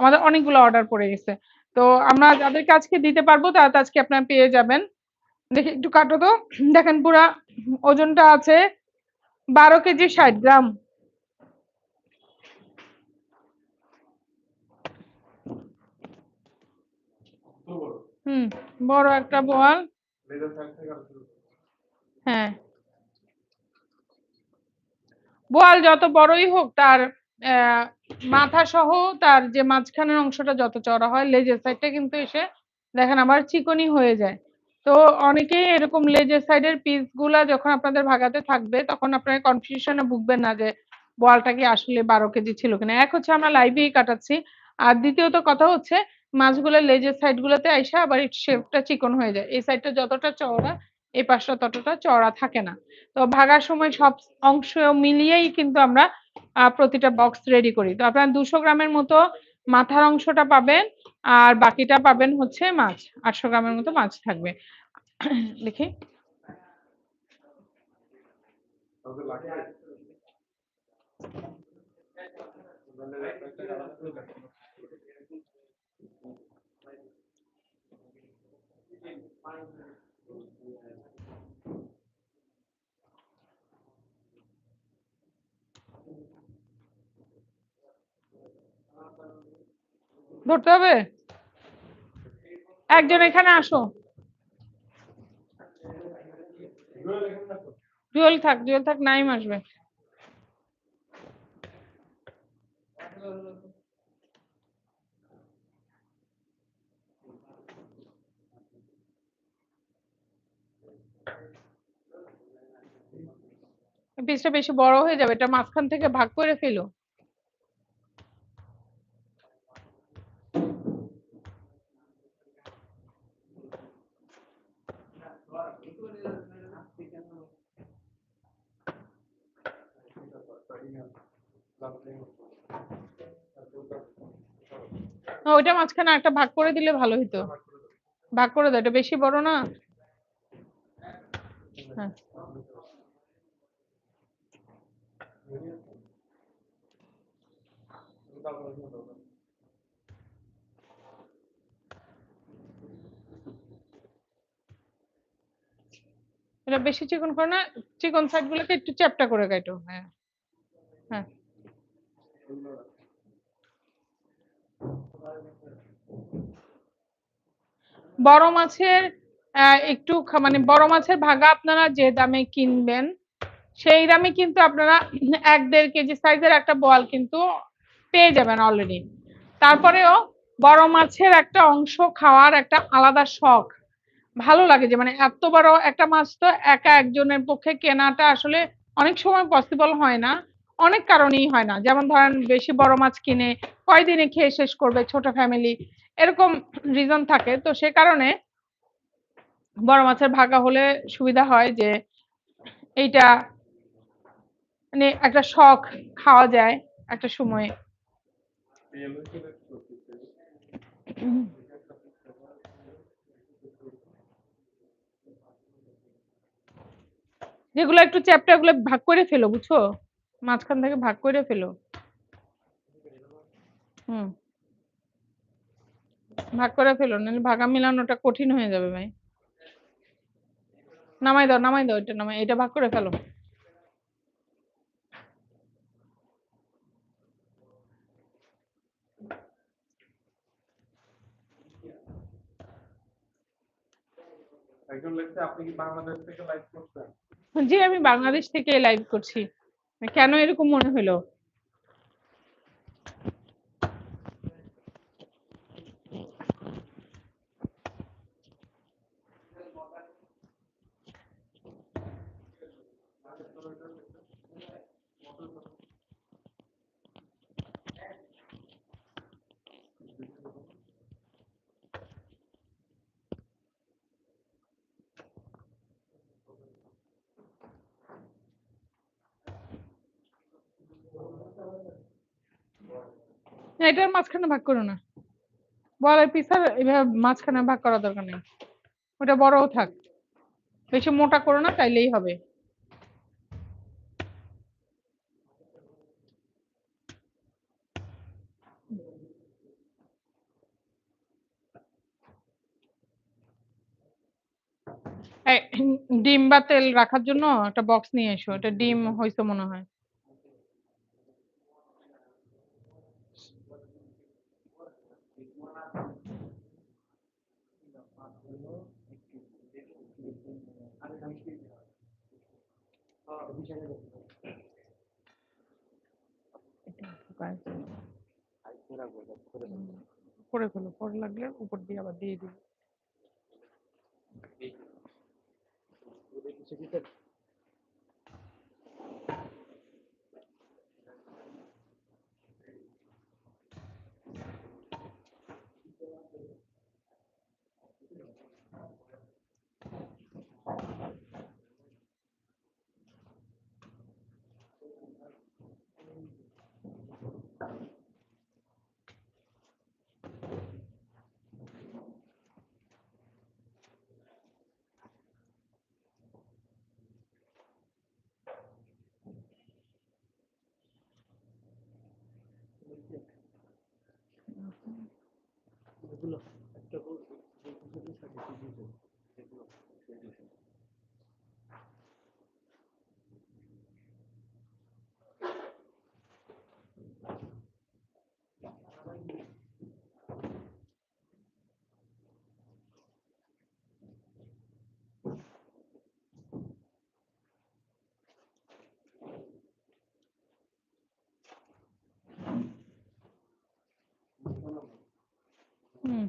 আমাদের অনেকগুলো অর্ডার পড়ে গেছে। তো আমরা যাদেরকে আজকে দিতে পারব, তারা আজকে আপনারা পেয়ে যাবেন। দেখি, একটু কাটো তো। দেখেন, পুরা ওজনটা আছে বারো কেজি ষাট গ্রাম। হুম, বড় একটা বোয়াল। হ্যাঁ। বোয়াল যত বড়ই হোক তার মাথা সহ তার যে মাঝখানের অংশটা যত চড়া হয়, লেজের সাইডটা কিন্তু এসে দেখেন আবার চিকনি হয়ে যায়। তো অনেকেই এরকম লেজের সাইডের পিসগুলা যখন আপনাদের ভাগাতে থাকবে, তখন আপনারা কনফিউশনে ভুগবেন না যে বলটা কি আসলে বারো কেজি ছিল কিনা। এক হচ্ছে আমরা লাইভেই কাটাচ্ছি। আর দ্বিতীয়ত কথা হচ্ছে মাছগুলোর লেজের সাইড গুলোতে আইসা আবার শেপটা চিকন হয়ে যায়। এই সাইডটা যতটা চওড়া, এই পাশটা ততটা চওড়া থাকে না। তো ভাগার সময় সব অংশ মিলিয়েই কিন্তু আমরা প্রতিটা বক্স রেডি করি। তো আপনারা দুশো গ্রামের মতো মাথার অংশটা পাবেন, আর বাকিটা পাবেন হচ্ছে মাছ। আটশো গ্রামের মতো মাছ থাকবে। দেখি। ধরতে হবে? একজন এখানে আসো। জুয়েল থাক জুয়েল থাক, নাইম আসবে। পিসটা বেশি বড় হয়ে যাবে, এটা মাঝখান থেকে ভাগ করে ফেলো না, ওইটা মাঝখানে একটা ভাগ করে দিলে ভালো হতো ভাগ করে দাও, এটা বেশি বড় না? হ্যাঁ। এটা বেশি চিকন করে না, চিকন সাইড গুলোকে একটু চ্যাপটা করে কাটো। হ্যাঁ। হ্যাঁ। বড় মাছের একটু মানে বড় মাছের ভাগা আপনারা যে দামে কিনবেন, সেই দামে কিন্তু আপনারা এক দেড় কেজি সাইজের একটা বল কিন্তু পেয়ে যাবেন অলরেডি তারপরেও বড় মাছের একটা অংশ খাওয়ার একটা আলাদা শখ। ভালো লাগে যে মানে এত বড় একটা মাছ তো একা একজনের পক্ষে কেনাটা আসলে অনেক সময় পসিবল হয় না। অনেক কারণেই হয় না। যেমন ধরেন, বেশি বড় মাছ কিনে কয়দিনে খেয়ে শেষ করবে ছোট ফ্যামিলি এরকম রিজন থাকে। তো সে কারণে বড় মাছের ভাগা হলে সুবিধা হয় যে এইটা মানে একটা শখ খাওয়া যায় একটা সময়ে। যেগুলো একটু চ্যাপ্টা গুলো ভাগ করে ফেলো, বুঝছ? মাঝখান থেকে ভাগ করে ফেলো। হুম। ভাগ করে ফেলো নাহলে ভাগা মিলানোটা কঠিন হয়ে যাবে ভাই। নামাই দাও নামাই দাও এটা নামাই এটা ভাগ করে ফেলো। একজন লেখছে আপনি কি বাংলাদেশ থেকে লাইভ করছেন? জি আমি বাংলাদেশ থেকে লাইভ করছি। কেন এরকম মনে হলো? এটার মাঝখানে ভাগ করো না। বল আর পিসার এভাবে মাঝখানে ভাগ করা দরকার নেই। ওটা বড়ও থাক। বেশি মোটা করো না তাইলেই হবে। ডিম বা তেল রাখার জন্য একটা বক্স নিয়ে এসো। এটা ডিম হয়েছে মনে হয়। করে ফেলো। পরে লাগলে উপর দিয়ে আবার দিয়ে দিবো। হুম।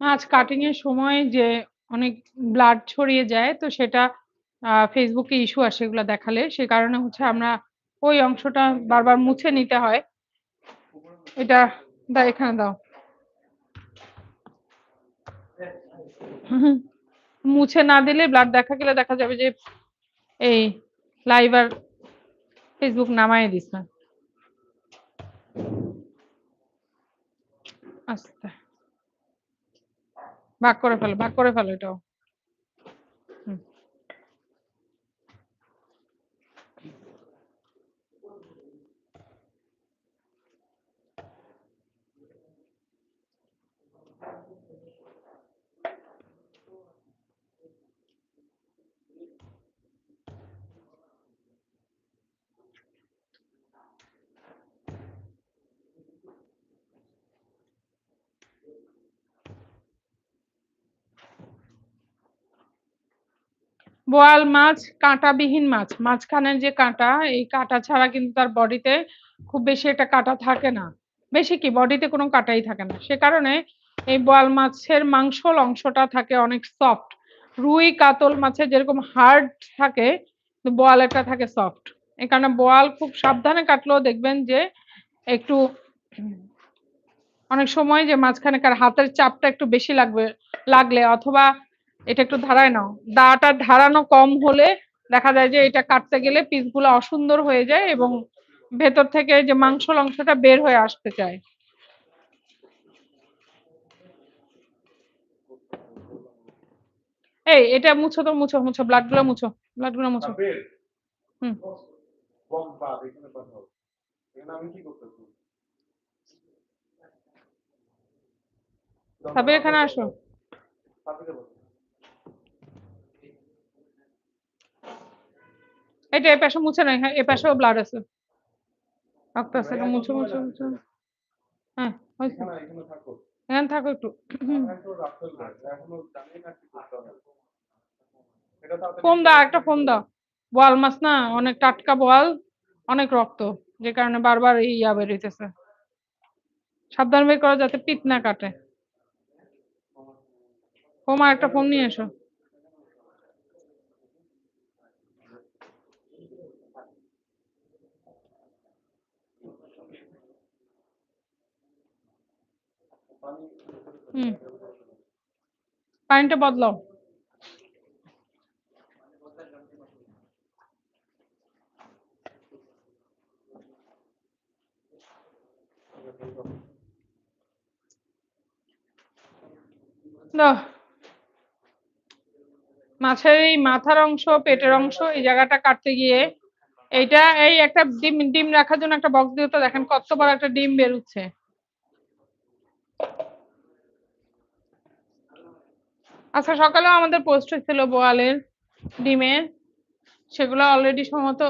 আজ কাটিং এর সময় যে অনেক ব্লাড ছড়িয়ে যায়, তো সেটা ফেসবুকে ইস্যু আসে এগুলা দেখালে। সে কারণে হচ্ছে আমরা ওই অংশটা বারবার মুছে নিতে হয়। এটা দাও এখানে দাও। মুছে না দিলে ব্লাড দেখা গেলে দেখা যাবে যে এই লাইভ আর ফেসবুক নামায় দিস না আস্তে। ভাগ করে ফেলো, ভাগ করে ফেলো এটাও। বোয়াল মাছ কাঁটাবিহীন মাছ। মাঝখানের যে কাঁটা, এই কাঁটা ছাড়া কিন্তু তার বডিতে খুব বেশি একটা কাঁটা থাকে না। বেশি কি বডিতে কোনো কাঁটাই থাকে না। সে কারণে এই বোয়াল মাছের মাংসল অংশটা থাকে অনেক সফট। রুই, কাতল মাছের যেরকম হার্ড থাকে, বোয়ালেরটা থাকে সফট। এই কারণে বোয়াল খুব সাবধানে কাটলেও দেখবেন যে একটু অনেক সময় যে মাঝখানে কার হাতের চাপটা একটু বেশি লাগবে লাগলে অথবা এটা একটু ধারায় নাও। দাটা ধারানো কম হলে দেখা যায় যে এটা কাটতে গেলে পিসগুলা অসুন্দর হয়ে যায় এবং ভেতর থেকে যে মাংসল অংশটা বের হয়ে আসতে চায়। এই এটা মুছো তো মুছো, মুছো ব্লাডগুলো মুছো। ব্লাডগুলো মুছো। হুম। এখানে আমি কি করতেছি? সাবির এখানে আসো। এটা এই পাশে মুছে নাই, হ্যাঁ, এ পাশেও ব্লাড আছে। রক্ত আছে, এটা মুছো, মুছো, মুছো। হ্যাঁ, হইছে। এখানে থাকো। একটু। আমরা একটু ফোন দাও, একটা ফোন দাও। বোয়াল মাছ না অনেক টাটকা বোয়াল, অনেক রক্ত। যে কারণে বারবার এই ইয়া বের হইতেছে। সাবধান বের করো যাতে পিত না কাটে। ওমা একটা ফোন নিয়ে এসো। পানিটা বদলাও। মাছের এই মাথার অংশ, পেটের অংশ, এই জায়গাটা কাটতে গিয়ে এইটা, এই একটা ডিম ডিম রাখার জন্য একটা বক্স দিয়ে তো দেখেন কত বড় একটা ডিম বেরোচ্ছে। আচ্ছা সকালেও আমাদের পোস্ট ছিল বোয়ালের, ডিমের। সেগুলো অলরেডি সম্ভবত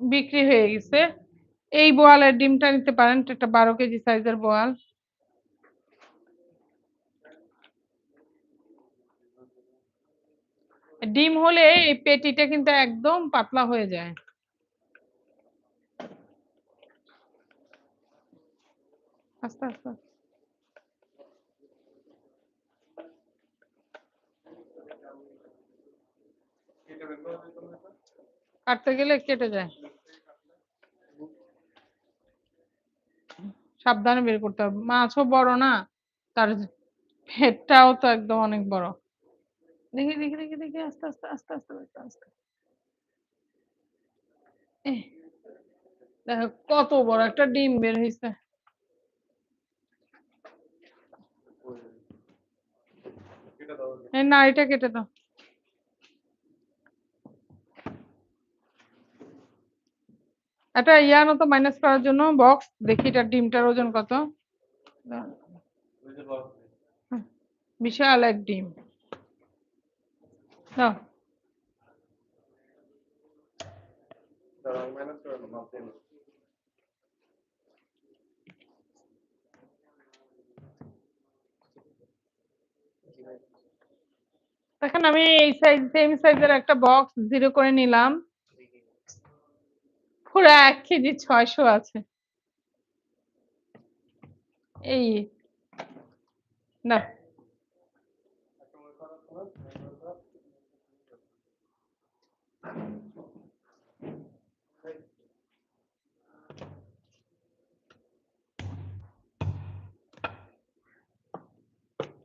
বিক্রি হয়ে গেছে। এই বোয়ালের ডিমটা নিতে পারেন, একটা বারো কেজি সাইজের বোয়াল। ডিম হলে এই পেটিটা কিন্তু একদম পাতলা হয়ে যায়। আস্তে আস্তে আস্তে। কেটে বের করে দিতে হবে স্যার কাটতে গেলে কেটে যায়। সাবধানে বের করতে হবে। মাছও বড় না তার পেটটাও তো একদম অনেক বড়। দেখি দেখি দেখি দেখি আস্তে আস্তে আস্তে আস্তে আস্তে আস্তে। দেখো কত বড় একটা ডিম বের হয়েছে এই নাড়িটা কেটে দাও। একটা ইয়ার মতো মাইনাস করার জন্য বক্স দেখি এটা ডিমটার ওজন কত। বিশাল এক ডিম। দেখেন আমি এই সাইজ সেম সাইজের একটা বক্স জিরো করে নিলাম। পুরো এক কেজি ছয়শো আছে। এই। না।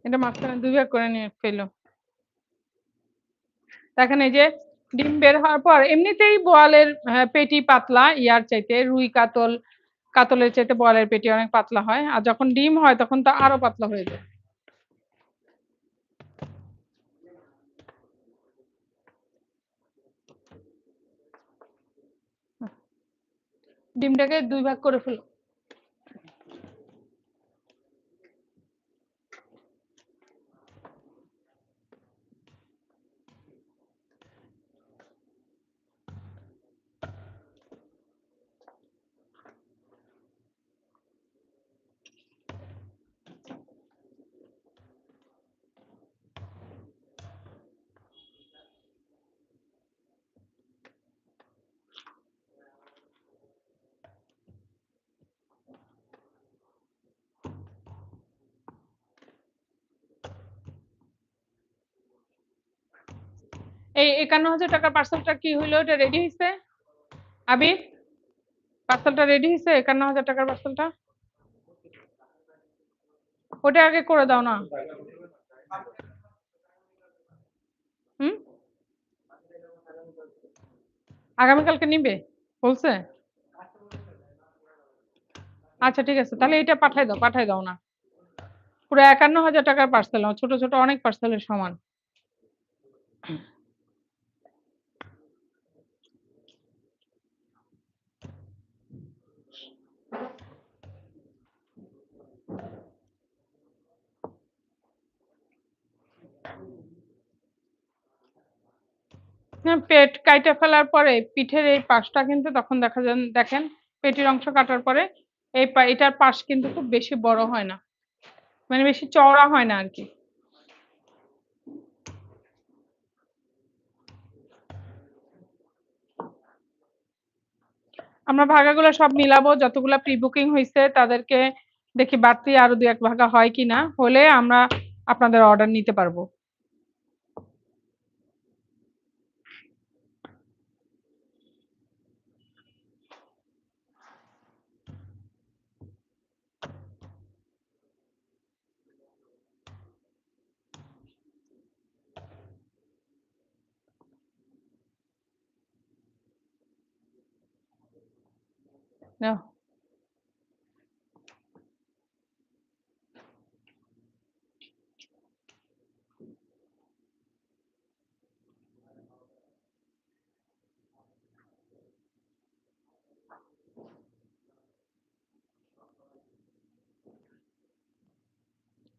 এটা মাঝখানে দুই ভাগ করে নিয়ে ফেলো। দেখেন এই যে ডিম বের হওয়ার পর এমনিতেই বোয়ালের আহ, পেটি পাতলা ইয়ার চাইতে রুই কাতল কাতলের চাইতে বোয়ালের পেটি অনেক পাতলা হয়। আর যখন ডিম হয় তখন তো আরও পাতলা হয়ে যায়। ডিমটাকে দুই ভাগ করে ফেলো। এই একান্ন হাজার টাকার পার্সেলটা কি হইল? এটা রেডি হয়েছে আবির পার্সেলটা রেডি হয়েছে একান্ন হাজার টাকার পার্সেলটা ওটা আগে করে দাও না। হুম? আগামীকালকে নিবে? বলছে? আচ্ছা ঠিক আছে। তাহলে এটা পাঠাই দাও পাঠাই দাও না। পুরো একান্ন হাজার টাকার পার্সেল ছোট ছোট অনেক পার্সেলের সমান। পেট কাইটা ফেলার পরে পিঠের এই পাশটা কিন্তু তখন দেখা যান, দেখেন, পেটের অংশ কাটার পরে এই এটার পাশ কিন্তু খুব বেশি বড় হয় না। মানে বেশি চওড়া হয় না আর কি আমরা ভাগাগুলো সব মিলাবো, যতগুলা প্রি বুকিং হয়েছে তাদেরকে দেখি বাড়তি আরও দু এক ভাগা হয় কিনা, হলে আমরা আপনাদের অর্ডার নিতে পারব। No.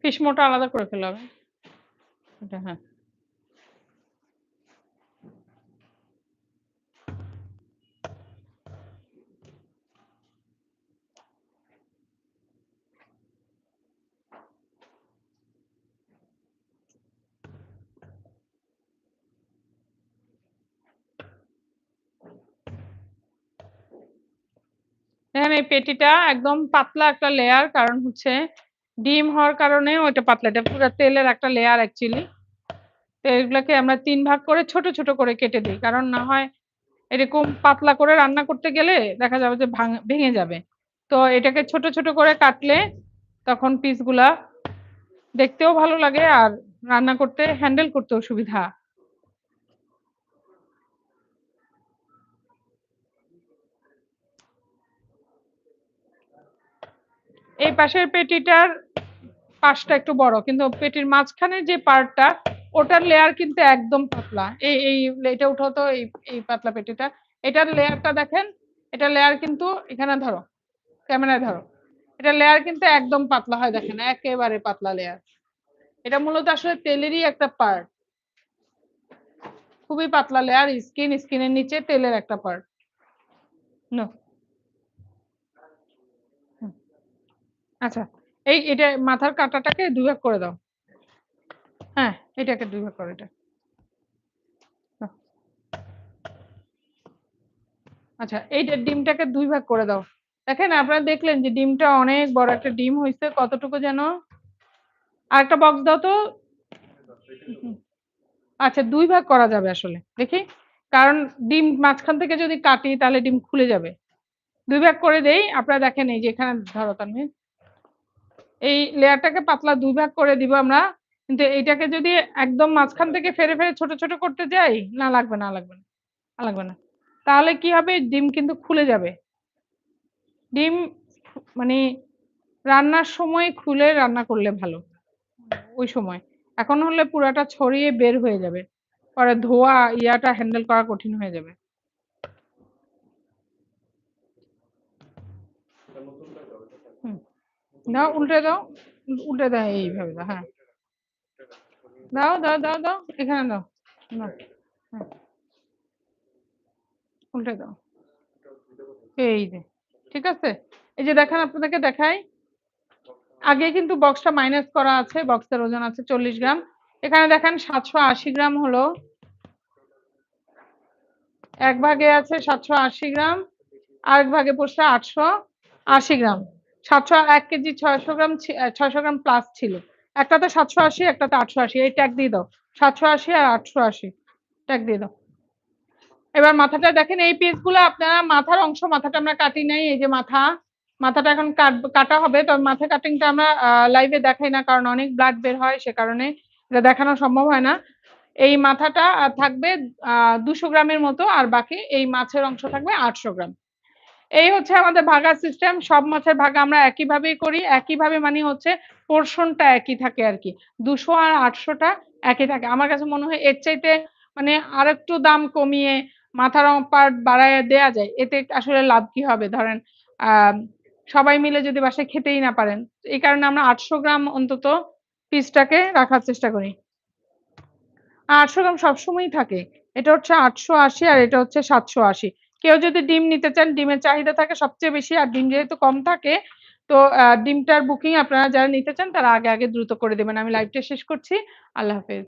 ফিশ মোটা আলাদা করে ফেলা হবে এটা হ্যাঁ দেখেন এই পেটিটা একদম পাতলা একটা লেয়ার কারণ হচ্ছে ডিম হওয়ার কারণে ওইটা পাতলা। এটা পুরো তেলের একটা লেয়ার অ্যাকচুয়ালি তো এগুলোকে আমরা তিন ভাগ করে ছোট ছোট করে কেটে দিই। কারণ না হয় এরকম পাতলা করে রান্না করতে গেলে দেখা যাবে যে ভাঙ- ভেঙে যাবে। তো এটাকে ছোট ছোট করে কাটলে তখন পিসগুলা দেখতেও ভালো লাগে আর রান্না করতে হ্যান্ডেল করতেও সুবিধা। এই পাশের পেটিটার পাশটা একটু বড়, কিন্তু পেটির মাঝখানে যে পার্টটা, ওটার লেয়ার কিন্তু একদম পাতলা। এই এই, এটা উঠাও তো, এই এই পাতলা পেটিটা। এটার লেয়ারটা দেখেন এটা লেয়ার কিন্তু এখানে ধরো, ক্যামেরায় ধরো এটা লেয়ার কিন্তু একদম পাতলা হয়, দেখেন, একেবারে পাতলা লেয়ার এটা মূলত আসলে তেলেরই একটা পার্ট খুবই পাতলা লেয়ার স্কিন স্কিনের নিচে তেলের একটা পার্ট নো আচ্ছা এই এটা মাথার কাঁটাটাকে দুই ভাগ করে দাও। হ্যাঁ এটাকে দুই ভাগ করো এটা। আচ্ছা এইটা ডিমটাকে দুই ভাগ করে দাও। দেখেন, আপনারা দেখলেন যে ডিমটা অনেক বড় একটা ডিম হয়েছে কতটুকু যেন? আর একটা বক্স দাও তো। আচ্ছা দুই ভাগ করা যাবে আসলে, দেখি। কারণ ডিম মাঝখান থেকে যদি কাটি, তাহলে ডিম খুলে যাবে। দুই ভাগ করে দেই, আপনারা দেখেন এই যে এখানে ধরো, তানভীর। এই লেয়ারটাকে পাতলা দুই ভাগ করে দিব আমরা। কিন্তু এইটাকে যদি একদম মাঝখান থেকে ফেরে ফেরে ছোট ছোট করতে যাই, না লাগবে না লাগবে না লাগবে না। তাহলে কি হবে? ডিম কিন্তু খুলে যাবে। ডিম মানে রান্নার সময় খুলে রান্না করলে ভালো। ওই সময়। এখন হলে পুরাটা ছড়িয়ে বের হয়ে যাবে। পরে ধোয়া ইয়াটা হ্যান্ডেল করা কঠিন হয়ে যাবে। দাও উল্টে দাও। উল্টে দাও এইভাবে দাও হ্যাঁ। দাও দাও দাও দাও, এখানে দাও। দাও হ্যাঁ। উল্টে দাও। এই যে, ঠিক আছে? এই যে দেখেন, আপনাদেরকে দেখাই। আগে কিন্তু বক্সটা মাইনাস করা আছে, বক্সের ওজন আছে চল্লিশ গ্রাম। এখানে দেখেন সাতশো আশি গ্রাম হলো। এক ভাগে আছে সাতশো আশি গ্রাম, আরেক ভাগে পড়ছে আটশো আশি গ্রাম। সাতশো এক কেজি ছয়শো গ্রাম ছয়শো গ্রাম প্লাস ছিল। একটাতে সাতশো আশি, একটাতে আটশো আশি। এই ট্যাগ দিয়ে দাও। সাতশো আশি আর আটশো আশি। ট্যাগ দিয়ে দাও। এবার মাথাটা দেখেন, এই পিসগুলো আপনারা মাথার অংশ, মাথাটা আমরা কাটি নাই। এই যে মাথা, মাথাটা এখন কাট- হবে। তবে মাথা কাটিংটা আমরা লাইভে দেখাই না, কারণ অনেক ব্লাড বের হয়, সে কারণে এটা দেখানো সম্ভব হয় না। এই মাথাটা থাকবে দুশো গ্রামের মতো, আর বাকি এই মাছের অংশ থাকবে আটশো গ্রাম। এই হচ্ছে আমাদের ভাগা সিস্টেম সব মাছের ভাগা আমরা একইভাবেই করি, একইভাবে মানে হচ্ছে পোর্শনটা একই থাকে আর কি। দুশো আর আটশোটা একই থাকে। আমার কাছে মনে হয় এর চাইতে মানে আর একটু দাম কমিয়ে মাথার পার্ট বাড়ায় দেয়া যায়, এতে আসলে লাভ কি হবে? ধরেন সবাই মিলে যদি বাসায় খেতেই না পারেন, এই কারণে আমরা আটশো গ্রাম অন্তত পিসটাকে রাখার চেষ্টা করি। আটশো গ্রাম সবসময়ই থাকে। এটা হচ্ছে আটশো আশি আর এটা হচ্ছে সাতশো আশি। কেউ যদি ডিম নিতে চান, ডিমের চাহিদা থাকে সবচেয়ে বেশি আর ডিম যেহেতু কম থাকে, তো ডিমটার বুকিং আপনারা যারা নিতে চান তারা আগে আগে দ্রুত করে দেবেন। আমি লাইভটা শেষ করছি। আল্লাহ হাফেজ।